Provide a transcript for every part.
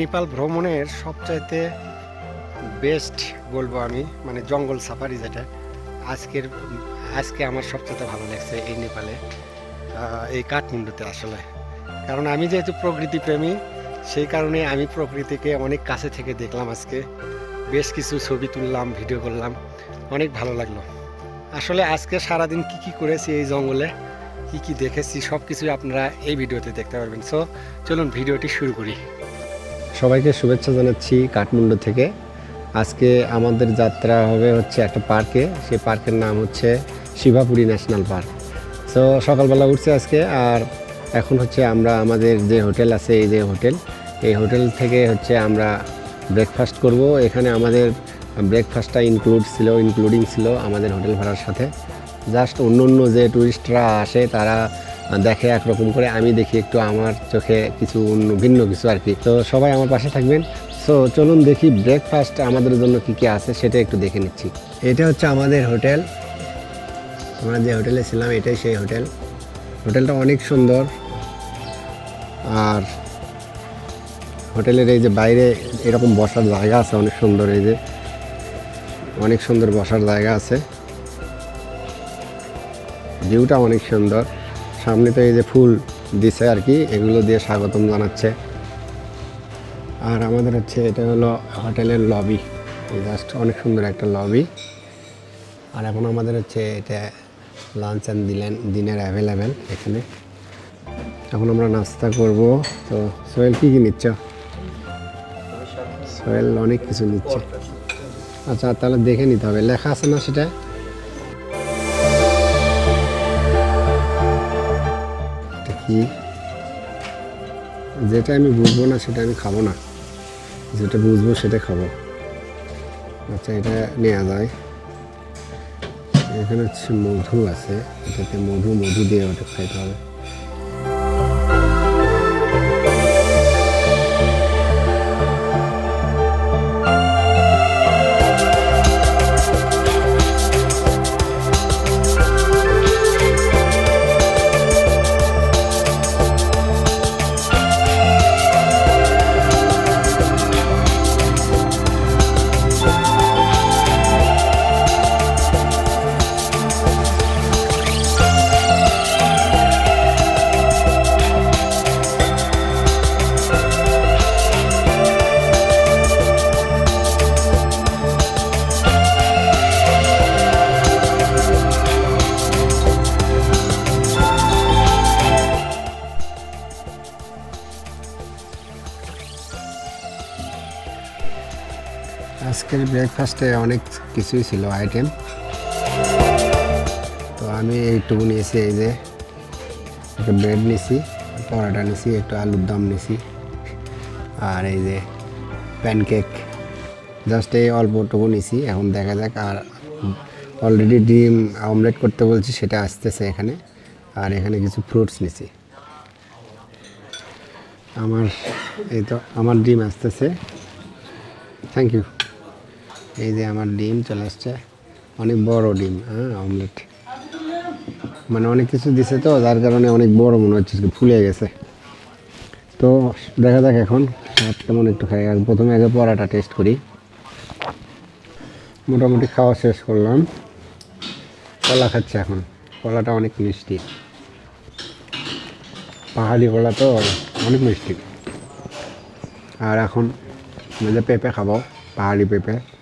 নেপাল ভ্রমণের সবচাইতে বেস্ট বলব আমি মানে জঙ্গল সাফারি যেটা, আজকের, আজকে আমার সবচেয়ে ভালো লাগছে এই নেপালে এই কাঠমান্ডুতে আসলে। কারণ আমি যেহেতু প্রকৃতি প্রেমী, সেই কারণে আমি প্রকৃতিকে অনেক কাছে থেকে দেখলাম আজকে। বেশ কিছু ছবি তুললাম ভিডিও করলাম, অনেক ভালো লাগল। আসলে আজকে সারাদিন কি কি করেছি এই জঙ্গলে, কি কি দেখেছি সব কিছুই আপনারা এই ভিডিওতে দেখতে পারবেন। সো চলুন ভিডিওটি শুরু করি। সবাইকে শুভেচ্ছা জানাচ্ছি কাঠমান্ডু থেকে। আজকে আমাদের যাত্রা হবে হচ্ছে একটা পার্কে। সেই পার্কের নাম হচ্ছে শিভাপুরি ন্যাশনাল পার্ক। তো সকালবেলা উঠছে আজকে আর এখন হচ্ছে আমরা আমাদের যে হোটেল আছে, এই যে হোটেল, এই হোটেল থেকে হচ্ছে আমরা ব্রেকফাস্ট করব। এখানে আমাদের ব্রেকফাস্টটা ইনক্লুড ছিল ইনক্লুডিং ছিল আমাদের হোটেল ভাড়ার সাথে। জাস্ট অন্য অন্য যে টুরিস্টরা আসে, তারা দেখে একরকম করে আমি দেখি একটু আমার চোখে কিছু অন্য ভিন্ন কিছু আর কি। তো সবাই আমার পাশে থাকবেন। সো চলুন দেখি ব্রেকফাস্ট আমাদের জন্য কি কি আছে সেটা একটু দেখে নিচ্ছি। এটা হচ্ছে আমাদের হোটেল। আমরা যে হোটেলে ছিলাম এটাই সেই হোটেল। হোটেলটা অনেক সুন্দর। আর হোটেলের এই যে বাইরে এরকম বসার জায়গা আছে অনেক সুন্দর এই যে। অনেক সুন্দর বসার জায়গা আছে। ভিউটা অনেক সুন্দর। সামনে তো এই যে ফুল দিছে আর কি, এগুলো দিয়ে স্বাগতম জানাচ্ছে। আর আমাদের হচ্ছে এটা হলো হোটেলের লবি জাস্ট অনেক সুন্দর একটা লবি। আর এখন আমাদের হচ্ছে এটা লাঞ্চ অ্যান্ড দিলেন দিনের অ্যাভেলেবেল এখানে। এখন আমরা নাস্তা করব। তো সোহেল, কী কী নিচ্ছ? সোহেল অনেক কিছু নিচ্ছে। আচ্ছা তাহলে দেখে নিতে হবে। লেখা আছে না সেটা? কি যেটা আমি বুঝব না, সেটা আমি খাব না। যেটা বুঝব, সেটা খাব। আচ্ছা এটা নেওয়া যায়। এখানে হচ্ছে মধু আছে। এটাতে মধু মধু দিয়ে ওটা খাইতে হবে। ব্রেকফাস্টে অনেক কিছুই ছিল আইটেম তো আমি এইটুকু নিয়েছি, এই যে একটা ব্রেড নিছি, পরোটা নিছি, একটু আলুর দম নিছি, আর এই যে প্যানকেক জাস্ট এই অল্পটুকু নিছি, এখন দেখা যাক, আর অলরেডি ডিম অমলেট করতে বলছি, সেটা আসতেছে এখানে, আর এখানে কিছু ফ্রুটস নিছি। আমার, এই তো, আমার ডিম আসতেছে। থ্যাংক ইউ এই যে আমার ডিম চলে আসছে। অনেক বড় ডিম হ্যাঁ অমলেট মানে অনেক কিছু দিছে তো, যার কারণে অনেক বড় মনে হচ্ছে ফুলে গেছে। তো দেখা যাক এখন স্বাদ কেমন একটু খাই। প্রথমে আগে পরাটা টেস্ট করি। মোটামুটি খাওয়া শেষ করলাম। কলা খাচ্ছে এখন। কলাটা অনেক মিষ্টি। পাহাড়ি কলা তো, অনেক মিষ্টি। আর এখন যে পেঁপে খাব, পাহাড়ি পেঁপে।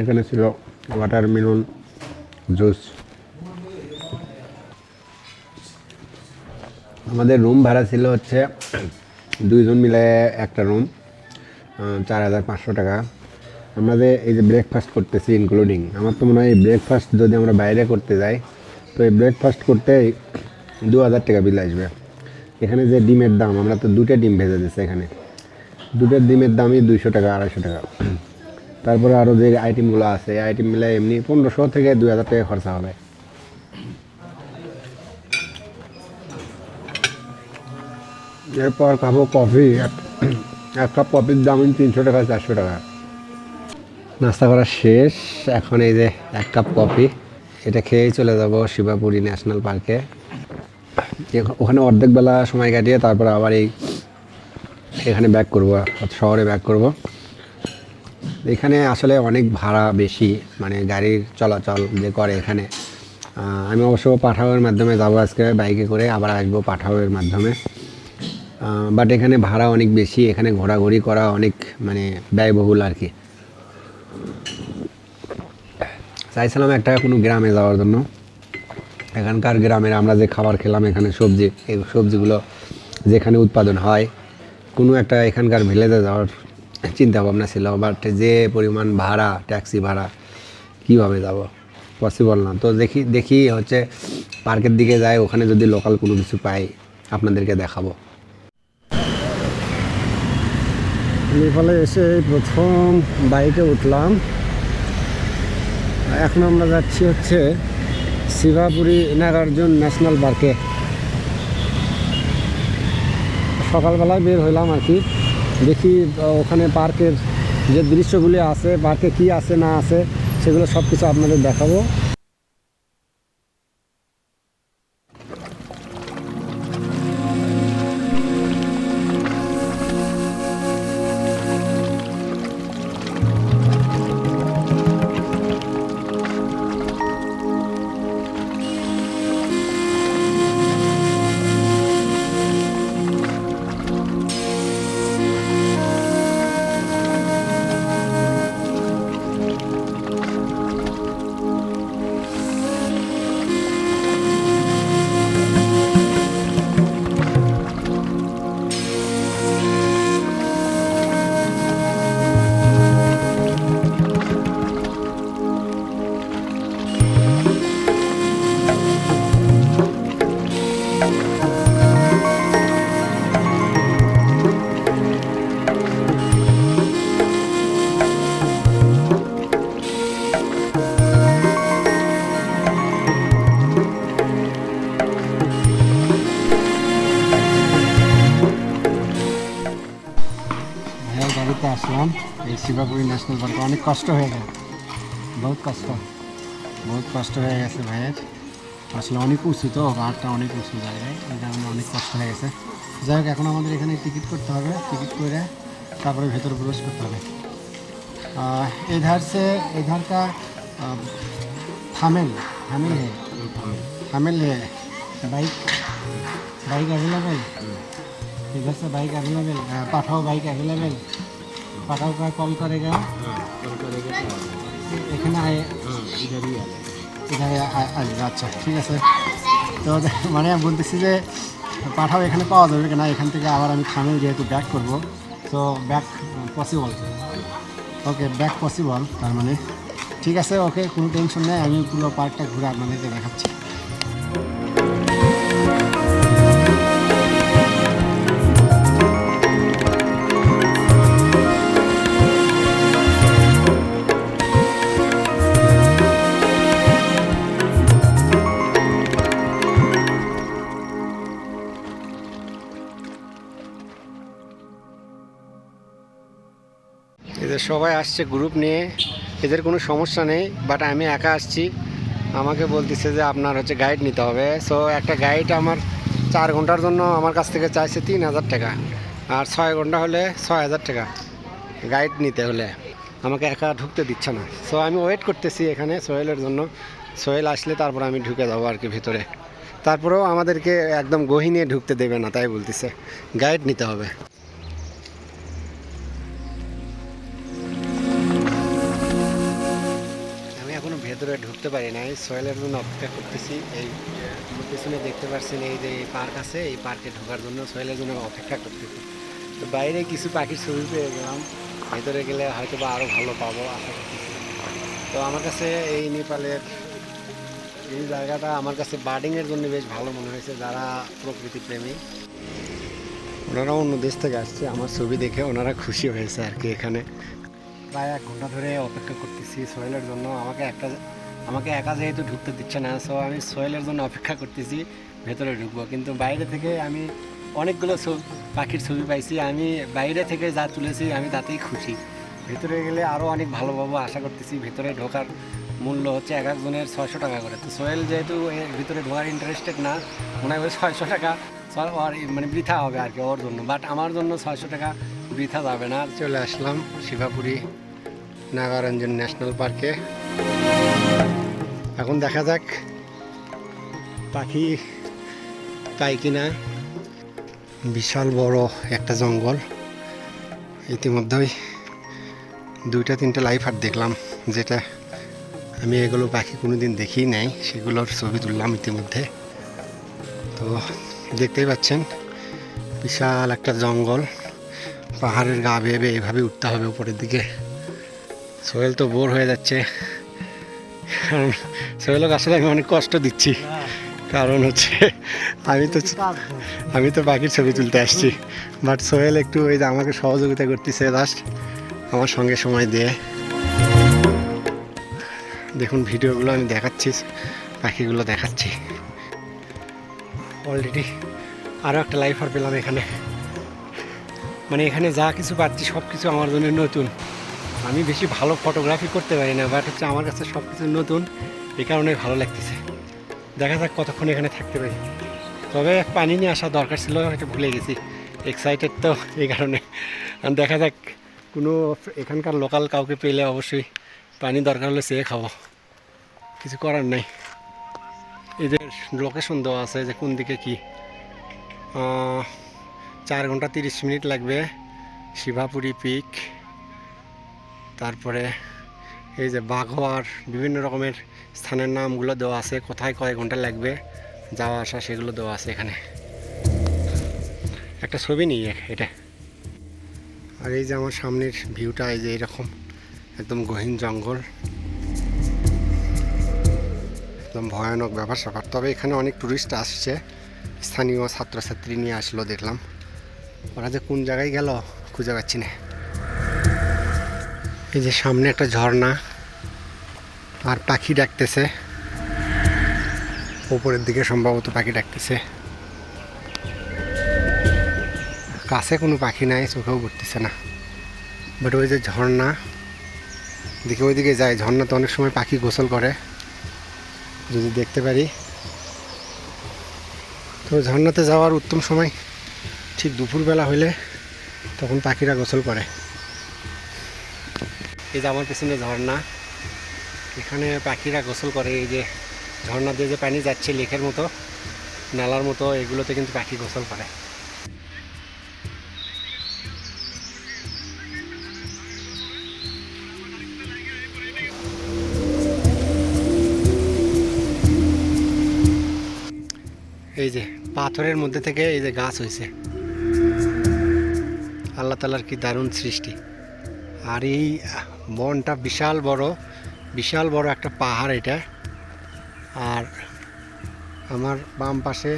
এখানে ছিল ওয়াটারমেলন জুস আমাদের রুম ভাড়া ছিল হচ্ছে দুইজন মিলে একটা রুম চার হাজার পাঁচশো টাকা। আমাদের এই যে ব্রেকফাস্ট করতেছি ইনক্লুডিং আমার তো মনে হয় এই ব্রেকফাস্ট যদি আমরা বাইরে করতে যাই, তো এই ব্রেকফাস্ট করতে দু হাজার টাকা বিল আসবে। এখানে যে ডিমের দাম, আমরা তো দুটো ডিম ভেজে দিচ্ছি এখানে। দুটো ডিমের দামই দুইশো টাকা, আড়াইশো টাকা। তারপরে আরও যে আইটেমগুলো আছে, এই আইটেম মিলে এমনি পনেরোশো থেকে দুই হাজার টাকা খরচা হবে এরপর খাব কফি। এক- কাপ কফির দাম তিনশো টাকা, চারশো টাকা। নাস্তা করা শেষ। এখন এই যে এক কাপ কফি। এটা খেয়েই চলে যাব শিবাপুরি ন্যাশনাল পার্কে। ওখানে অর্ধেক বেলা সময় কাটিয়ে তারপর আবার এই এখানে ব্যাক করব, শহরে ব্যাক করব। এখানে আসলে অনেক ভাড়া বেশি মানে গাড়ির চলাচল যে করে এখানে। আমি অবশ্য পাঠাওয়ের মাধ্যমে যাব আজকে বাইকে করে, আবার আসব পাঠাওয়ের মাধ্যমে। বাট এখানে ভাড়া অনেক বেশি, এখানে ঘোরাঘুরি করা অনেক মানে ব্যয়বহুল আর কি। চাইছিলাম একটা কোনো গ্রামে যাওয়ার জন্য। এখানকার গ্রামের আমরা যে খাবার খেলাম, এখানে সবজি, এই সবজিগুলো যেখানে উৎপাদন হয়, কোনো একটা এখানকার ভিলেজে যাওয়ার চিন্তা ভাবনা ছিল বাট যে পরিমাণ ভাড়া ট্যাক্সি ভাড়া, কীভাবে যাব? পসিবল না। তো দেখি দেখি হচ্ছে পার্কের দিকে যাই, ওখানে যদি লোকাল কোনো কিছু পাই, আপনাদেরকে দেখাবো। নেপালে এসে প্রথম বাইকে উঠলাম। এখন আমরা যাচ্ছি হচ্ছে শিবাপুরি নাগার্জুন ন্যাশনাল পার্কে। সকালবেলায় বের হইলাম আর কি। দেখি ওখানে পার্কের যে দৃশ্যগুলি আছে, পার্কে কি আছে, না আছে, সেগুলো সব কিছু আপনাদের দেখাবো। বাড়িতে আসলাম এই শিবাপুরি ন্যাশনাল পার্কে অনেক কষ্ট হয়ে গেল বহুত কষ্ট বহুত কষ্ট হয়ে গেছে ভাইয়ের আসলে অনেক উঁচু তো পাহাড়টা অনেক উঁচু জায়গায় এই কারণে অনেক কষ্ট হয়ে গেছে যাই হোক এখন আমাদের এখানে টিকিট করতে হবে টিকিট করে তারপরে ভেতরে প্রবেশ করতে হবে আহ, इधर से इधर का अ, थामिल थामिल है थामिल है बाइक बाइक अवेलेबल इधर से bike available Pathao bike available पाठाओ का कॉल करेगा এখানে আয় এখানে আ- আসবে আচ্ছা ঠিক আছে তো মানে আমি বলতেছি যে পাঠাও এখানে পাওয়া যাবে কিনা এখান থেকে আবার আমি থামে যেহেতু ব্যাক করবো তো back possible okay back possible তার মানে ঠিক আছে ওকে কোনো টেনশন নেই আমি পুরো পার্কটা ঘুরে আপনাদেরকে দেখাচ্ছি এদের সবাই আসছে গ্রুপ নিয়ে, এদের কোনো সমস্যা নেই বাট আমি একা আসছি। আমাকে বলতেছে যে আপনার হচ্ছে গাইড নিতে হবে। সো একটা গাইড আমার চার ঘণ্টার জন্য আমার কাছ থেকে চাইছে তিন হাজার টাকা। আর ছয় ঘণ্টা হলে ছয় হাজার টাকা গাইড নিতে হলে। আমাকে একা ঢুকতে দিচ্ছে না। সো আমি ওয়েট করতেছি এখানে সোহেলের জন্য। সোহেল আসলে তারপর আমি ঢুকে যাব আর কি ভিতরে। তারপরেও আমাদেরকে একদম গহি নিয়ে ঢুকতে দেবে না, তাই বলতেছে। গাইড নিতে হবে। ভেতরে ঢুকতে পারি নাই। সোয়েলের জন্য অপেক্ষা করতেছি। এই পিছনে দেখতে পাচ্ছেন এই যে এই পার্ক আছে, এই পার্কে ঢোকার জন্য সোয়েলের জন্য অপেক্ষা করতেছি। তো বাইরে কিছু পাখির ছবি পেয়ে গেলাম। ভেতরে গেলে হয়তো বা আরও ভালো পাবো, আশা করতেছি। তো আমার কাছে এই নেপালের এই জায়গাটা আমার কাছে বার্ডিংয়ের জন্য বেশ ভালো মনে হয়েছে, যারা প্রকৃতি প্রেমী। ওনারা অন্য দেশ থেকে আসছে, আমার ছবি দেখে ওনারা খুশি হয়েছে আর কি এখানে। প্রায় এক ঘণ্টা ধরে অপেক্ষা করতেছি সোহেলের জন্য। আমাকে একটা আমাকে একা যেহেতু ঢুকতে দিচ্ছে না সো আমি সোহেলের জন্য অপেক্ষা করতেছি, ভেতরে ঢুকবো। কিন্তু বাইরে থেকে আমি অনেকগুলো পাখির ছবি পাইছি। আমি বাইরে থেকে যা তুলেছি, আমি তাতেই খুশি। ভেতরে গেলে আরও অনেক ভালো পাবো আশা করতেছি, ভেতরে ঢোকার মূল্য হচ্ছে এক একজনের ছয়শো টাকা করে। তো সোহেল যেহেতু ভিতরে ঢোকার ইন্টারেস্টেড না, মনে হয় ছয়শো টাকা মানে বৃথা হবে আর কি ওর জন্য। বাট আমার জন্য ছয়শো টাকা বৃথা যাবে না। চলে আসলাম শিবাপুরি নাগারঞ্জন ন্যাশনাল পার্কে। এখন দেখা যাক পাখি পাই কিনা। বিশাল বড় একটা জঙ্গল। ইতিমধ্যেই দুইটা, তিনটা লাইফ আর দেখলাম, যেটা আমি এগুলো পাখি কোনো দিন দেখি নাই, সেগুলোর ছবি তুললাম ইতিমধ্যে। তো দেখতেই পাচ্ছেন, বিশাল একটা জঙ্গল। পাহাড়ের গা বেয়ে বেয়ে এইভাবে উঠতে হবে উপরের দিকে। সোহেল তো বোর হয়ে যাচ্ছে। কারণ সোহেলকে আসলে আমি অনেক কষ্ট দিচ্ছি। কারণ হচ্ছে আমি তো আমি তো পাখির ছবি তুলতে আসছি। বাট সোহেল একটু ওই যে আমাকে সহযোগিতা করতেছে লাস্ট আমার সঙ্গে সময় দিয়ে দেখুন ভিডিওগুলো আমি দেখাচ্ছি পাখিগুলো দেখাচ্ছি। অলরেডি আরও একটা লাইফ আর পেলাম এখানে। মানে এখানে যা কিছু পাচ্ছি সব কিছু আমার জন্য নতুন। আমি বেশি ভালো ফটোগ্রাফি করতে পারি না বাট হচ্ছে আমার কাছে সব কিছু নতুন। এই কারণে ভালো লাগতেছে। দেখা যাক কতক্ষণ এখানে থাকতে পারি। তবে পানি নিয়ে আসা দরকার ছিল, হয়তো ভুলে গেছি। এক্সাইটেড তো এই কারণে। দেখা যাক, কোনো এখানকার লোকাল কাউকে পেলে অবশ্যই পানি দরকার হলে সে খাব। কিছু করার নাই। এদের লোকেশন দেওয়া আছে যে কোন দিকে কি। চার ঘণ্টা তিরিশ মিনিট লাগবে শিভাপুরি পিক। তারপরে এই যে বাঘোয়ার বিভিন্ন রকমের স্থানের নামগুলো দেওয়া আছে, কোথায় কয় ঘণ্টা লাগবে, যাওয়া আসা সেগুলো দেওয়া আছে এখানে। একটা ছবি নিই এটা। আর এই যে আমার সামনের ভিউটা, এই যে এরকম একদম গহীন জঙ্গল। একদম ভয়ানক ব্যাপার স্যাপার। তবে এখানে অনেক টুরিস্ট আসছে। স্থানীয় ছাত্রছাত্রী নিয়ে আসলো, দেখলাম। ওরা যে কোন জায়গায় গেল খুঁজে পাচ্ছি না। এই যে সামনে একটা ঝর্ণা আর পাখি ডাকতেছে। উপরের দিকে সম্ভবত পাখি ডাকতেছে। কাছে কোনো পাখি নাই, চোখেও পড়তেছে না। বাট ওই যে ঝর্ণা, দেখে ওইদিকে যায়। ঝর্ণাতে অনেক সময় পাখি গোসল করে, যদি দেখতে পারি। তো ঝর্ণাতে যাওয়ার উত্তম সময় ঠিক দুপুরবেলা হলে তখন পাখিরা গোসল করে। এই যে আমার পেছনে ঝর্ণা, এখানে পাখিরা গোসল করে। এই যে ঝর্ণা দিয়ে যে পানি যাচ্ছে লেকের মতো, নালার মতো, এগুলোতে কিন্তু পাখি গোসল করে। এই যে পাথরের মধ্যে থেকে এই যে গাছ হয়েছে আল্লাহ তালার কি দারুণ সৃষ্টি। আর এই বনটা বিশাল বড় বিশাল বড় একটা পাহাড় এটা। আর আমার বাম পাশে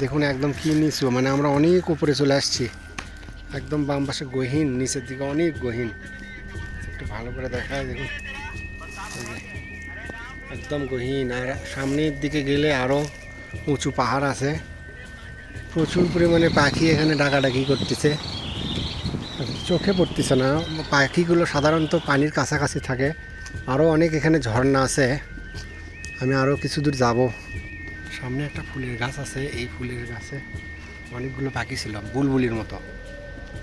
দেখুন একদম কি নিচু মানে আমরা অনেক উপরে চলে আসছি। একদম বাম পাশে গহীন, নিচের দিকে অনেক গহীন। একটু ভালো করে দেখায় দেখুন। একদম গহীন, আর সামনের দিকে গেলে আরও উঁচু পাহাড় আছে। প্রচুর পরিমাণে পাখি এখানে ডাকাডাকি করতেছে। চোখে পড়তেছে না। পাখিগুলো সাধারণত পানির কাছাকাছি থাকে। আরও অনেক এখানে ঝর্ণা আছে। আমি আরও কিছু দূর যাব। সামনে একটা ফুলের গাছ আছে। এই ফুলের গাছে অনেকগুলো পাখি ছিল। বুলবুলির মতো।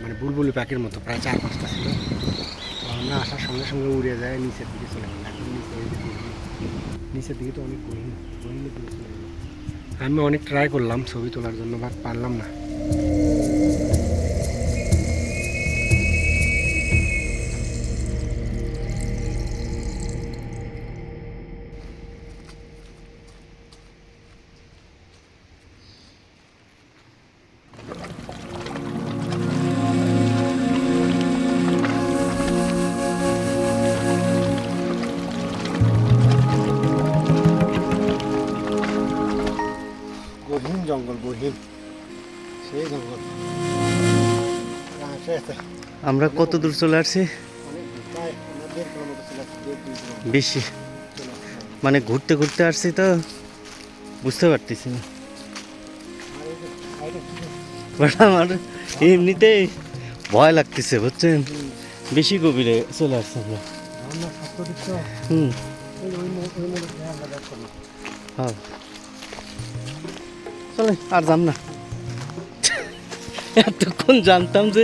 মানে বুলবুলি পাখির মতো। প্রায় চার পাঁচটা ছিল। তো আমরা আসার সঙ্গে সঙ্গে উড়ে যায়, নিচের দিকে চলে গেলাম। নিচের দিকে তো অনেক গহীন। আমি অনেক ট্রাই করলাম ছবি তোলার জন্য বাট পারলাম না। আমরা কত দূর চলে আসছি? বেশি। মানে ঘুরতে ঘুরতে আসছি তো বুঝতে পারতেছি না। আমার এমনিতেই ভয় লাগতেছে, বুঝছেন? বেশি গভীরে চলে আসছে আমরা। হুম। হ্যাঁ। চলে, আর যাম না। এতক্ষণ জানতাম যে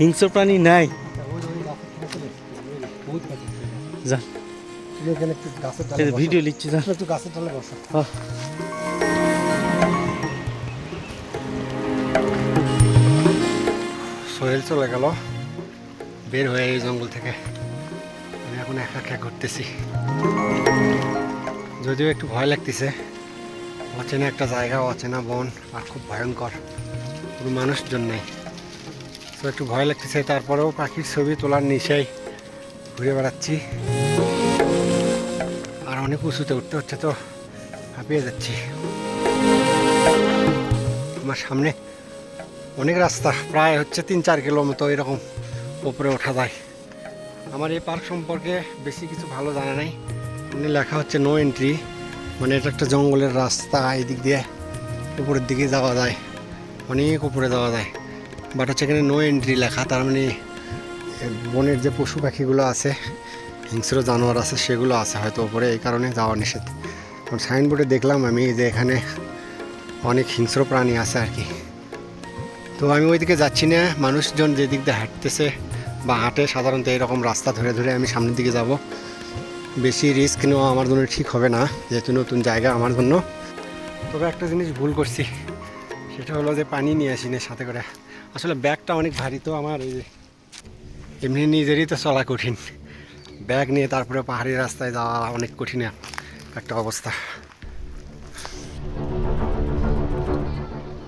হিংস্র প্রাণী নাই। ওই ওই গাছের থেকে চলে এসেছি, ওই বহুত গাছের থেকে। যা তুমি এখানে একটু গাছের ডালে এই বসো। ভিডিও লিখছি যা গাছের ডালে বসো হ্যাঁ সোহেল চলে গেল। বের হয়ে এই জঙ্গল থেকে। আমি এখন একা একা ঘুরতেছি। যদিও একটু ভয় লাগতেছে। অচেনা একটা জায়গা অচেনা বন আর খুব ভয়ঙ্কর। কোনো মানুষজন নেই। তো একটু ভয় লাগতেছে, তারপরেও পাখির ছবি তোলার নিচেই ঘুরে বেড়াচ্ছি। আর অনেক উঁচুতে উঠতে হচ্ছে তো, হাঁপিয়ে যাচ্ছি। আমার সামনে অনেক রাস্তা, প্রায় হচ্ছে তিন চার কিলো মতো এরকম উপরে ওঠা যায়। আমার এই পার্ক সম্পর্কে বেশি কিছু ভালো জানা নাই। এমনি লেখা হচ্ছে নো এন্ট্রি মানে এটা একটা জঙ্গলের রাস্তা, এদিক দিয়ে উপরের দিকে যাওয়া যায়, অনেক উপরে যাওয়া যায়। বাট হচ্ছে এখানে নো এন্ট্রি লেখা, তার মানে বনের যে পশু পাখিগুলো আছে, হিংস্র জানোয়ার আছে, সেগুলো আছে হয়তো ওপরে এই কারণে যাওয়া নিষেধ। কারণ সাইনবোর্ডে দেখলাম আমি যে এখানে অনেক হিংস্র প্রাণী আছে আর কি। তো আমি ওইদিকে যাচ্ছি না, মানুষজন যেদিক দিয়ে হাঁটতেছে বা হাঁটে, সাধারণত এরকম রাস্তা ধরে ধরে আমি সামনের দিকে যাব। বেশি রিস্ক নেওয়া আমার জন্য ঠিক হবে না, যেহেতু নতুন জায়গা আমার জন্য। তবে একটা জিনিস ভুল করছি, সেটা হলো যে পানি নিয়ে আসি না সাথে করে। আসলে ব্যাগটা অনেক ভারী তো আমার এমনি নিজেরই তো চলা কঠিন। ব্যাগ নিয়ে তারপরে পাহাড়ি রাস্তায় যাওয়া অনেক কঠিন একটা অবস্থা।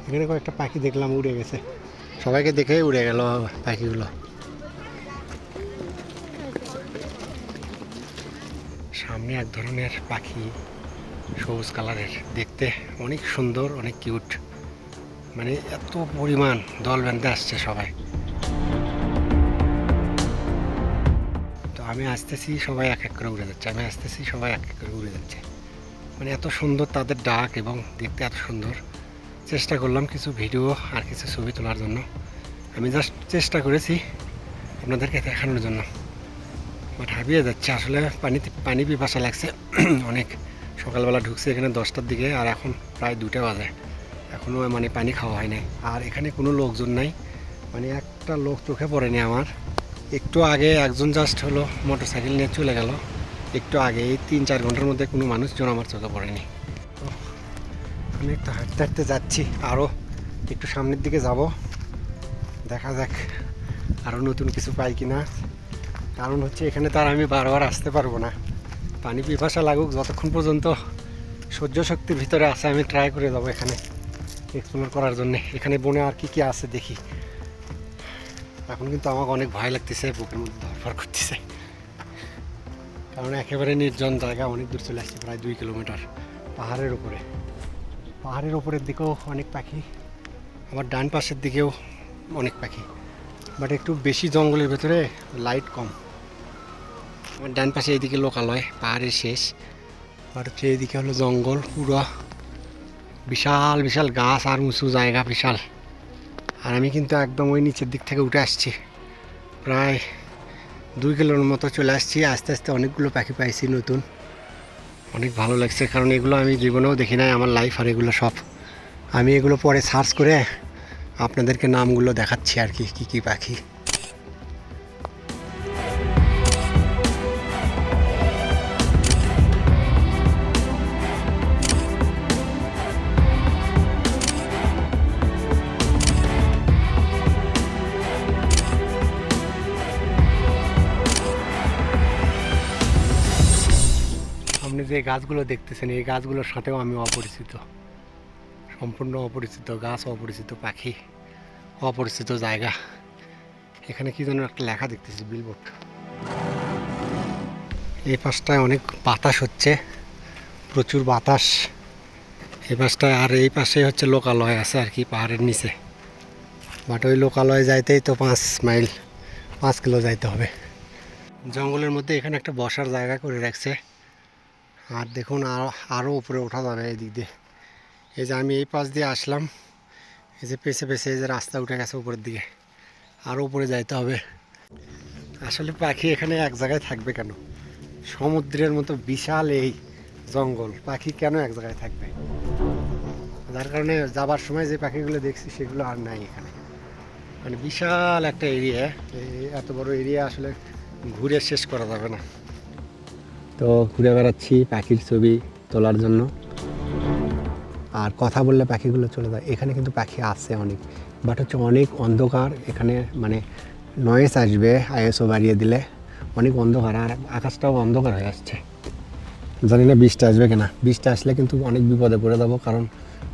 এখানে কয়েকটা পাখি দেখলাম, উড়ে গেছে। সবাইকে দেখেই উড়ে গেল পাখিগুলো। সামনে এক ধরনের পাখি, সবুজ কালারের। দেখতে অনেক সুন্দর, অনেক কিউট। মানে এত পরিমাণ দল বেঁধে আসছে সবাই। তো আমি আসতেছি, সবাই এক এক করে উড়ে যাচ্ছে। আমি আসতেছি, সবাই এক এক করে উড়ে যাচ্ছে। মানে এত সুন্দর তাদের ডাক এবং দেখতে এত সুন্দর। চেষ্টা করলাম কিছু ভিডিও আর কিছু ছবি তোলার জন্য। আমি জাস্ট চেষ্টা করেছি আপনাদেরকে দেখানোর জন্য। বাট হাবিয়ে যাচ্ছে। আসলে পানিতে, পানি পিপাসা লাগছে। অনেক। সকালবেলা ঢুকছে এখানে দশটার দিকে আর এখন প্রায় দুটো বাজে। এখনও মানে পানি খাওয়া হয় নাই। আর এখানে কোনো লোকজন নাই। মানে একটা লোক চোখে পড়েনি আমার। একটু আগে একজন জাস্ট হলো মোটর সাইকেল নিয়ে চলে গেল। একটু আগে এই তিন চার ঘণ্টার মধ্যে কোনো মানুষজন আমার চোখে পড়েনি। আমি একটু হাঁটতে হাঁটতে যাচ্ছি। আরও একটু সামনের দিকে যাব। দেখা যাক আরও নতুন কিছু পাই কি না কারণ হচ্ছে এখানে তো আর আমি বারবার আসতে পারব না। পানি পিপাসা লাগুক, যতক্ষণ পর্যন্ত সহ্য শক্তির ভিতরে আছে, আমি ট্রাই করে যাব এখানে। এক্সপ্লোর করার জন্য। এখানে বনে আর কি কি আছে দেখি। এখন কিন্তু আমাকে অনেক ভয় লাগতেছে, বুকের মধ্যে ধরফর করতেছে। কারণ একেবারে নির্জন জায়গা, অনেক দূর চলে আসছে, প্রায় দুই কিলোমিটার পাহাড়ের উপরে। পাহাড়ের উপরের দিকেও অনেক পাখি, আবার ডান পাশের দিকেও অনেক পাখি। বাট একটু বেশি জঙ্গলের ভেতরে লাইট কম। আমার ডান পাশে এইদিকে লোকালয়, পাহাড়ের শেষ। আর হচ্ছে এইদিকে হলো জঙ্গল, পুরো বিশাল বিশাল গাছ আর উঁচু জায়গা, বিশাল। আর আমি কিন্তু একদম ওই নিচের দিক থেকে উঠে আসছি। প্রায় দুই কিলোর মতো চলে আসছি। আস্তে আস্তে অনেকগুলো পাখি পাইছি নতুন। অনেক ভালো লাগছে, কারণ এগুলো আমি জীবনেও দেখি নাই, আমার লাইফ আর এগুলো সব। আমি এগুলো পরে সার্চ করে আপনাদেরকে নামগুলো দেখাচ্ছি আর কি, কী কী পাখি। যে গাছগুলো দেখতেছেন, এই গাছগুলোর সাথেও আমি অপরিচিত। সম্পূর্ণ অপরিচিত গাছ, অপরিচিত পাখি, অপরিচিত জায়গা। এখানে কি যেন একটা লেখা দেখতেছি বিলবোর্ড এই পাশটায় অনেক বাতাস হচ্ছে, প্রচুর বাতাস। এই পাশটায় আর এই পাশে হচ্ছে লোকালয় আছে আর কি, পাহাড়ের নিচে। বাট ওই লোকালয়ে যাইতেই তো পাঁচ মাইল, পাঁচ কিলো যাইতে হবে। জঙ্গলের মধ্যে এখানে একটা বসার জায়গা করে রাখছে। আর দেখুন আরও আরও উপরে ওঠা যাবে এই দিক দিয়ে। এই যে আমি এই পাশ দিয়ে আসলাম, এই যে পেছে পেছে এই যে রাস্তা উঠে গেছে উপরের দিকে। আরও উপরে যাইতে হবে। আসলে পাখি এখানে এক জায়গায় থাকবে কেন? সমুদ্রের মতো বিশাল এই জঙ্গল, পাখি কেন এক জায়গায় থাকবে? যার কারণে যাবার সময় যে পাখিগুলো দেখছি সেগুলো আর নাই এখানে। মানে বিশাল একটা এরিয়া এত বড় এরিয়া আসলে ঘুরে শেষ করা যাবে না। তো ঘুরে বেড়াচ্ছি পাখির ছবি তোলার জন্য। আর কথা বললে পাখিগুলো চলে যায়। এখানে কিন্তু পাখি আছে অনেক। বাট হচ্ছে অনেক অন্ধকার। এখানে মানে নয়েস আসবে আইএসও বাড়িয়ে দিলে। অনেক অন্ধকার আর আকাশটাও অন্ধকার হয়ে আসছে। জানি না বৃষ্টি আসবে কিনা। বৃষ্টি আসলে কিন্তু অনেক বিপদে পড়ে যাব কারণ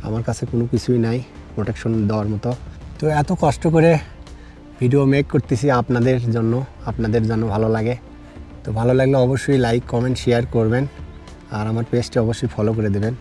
আমার কাছে কোনো কিছুই নাই। প্রোটেকশন দেওয়ার মতো। তো এত কষ্ট করে ভিডিও মেক করতেছি আপনাদের জন্য। আপনাদের জন্য ভালো লাগে। তো ভালো লাগলে অবশ্যই লাইক কমেন্ট শেয়ার করবেন। আর আমার পেজটি অবশ্যই ফলো করে দেবেন।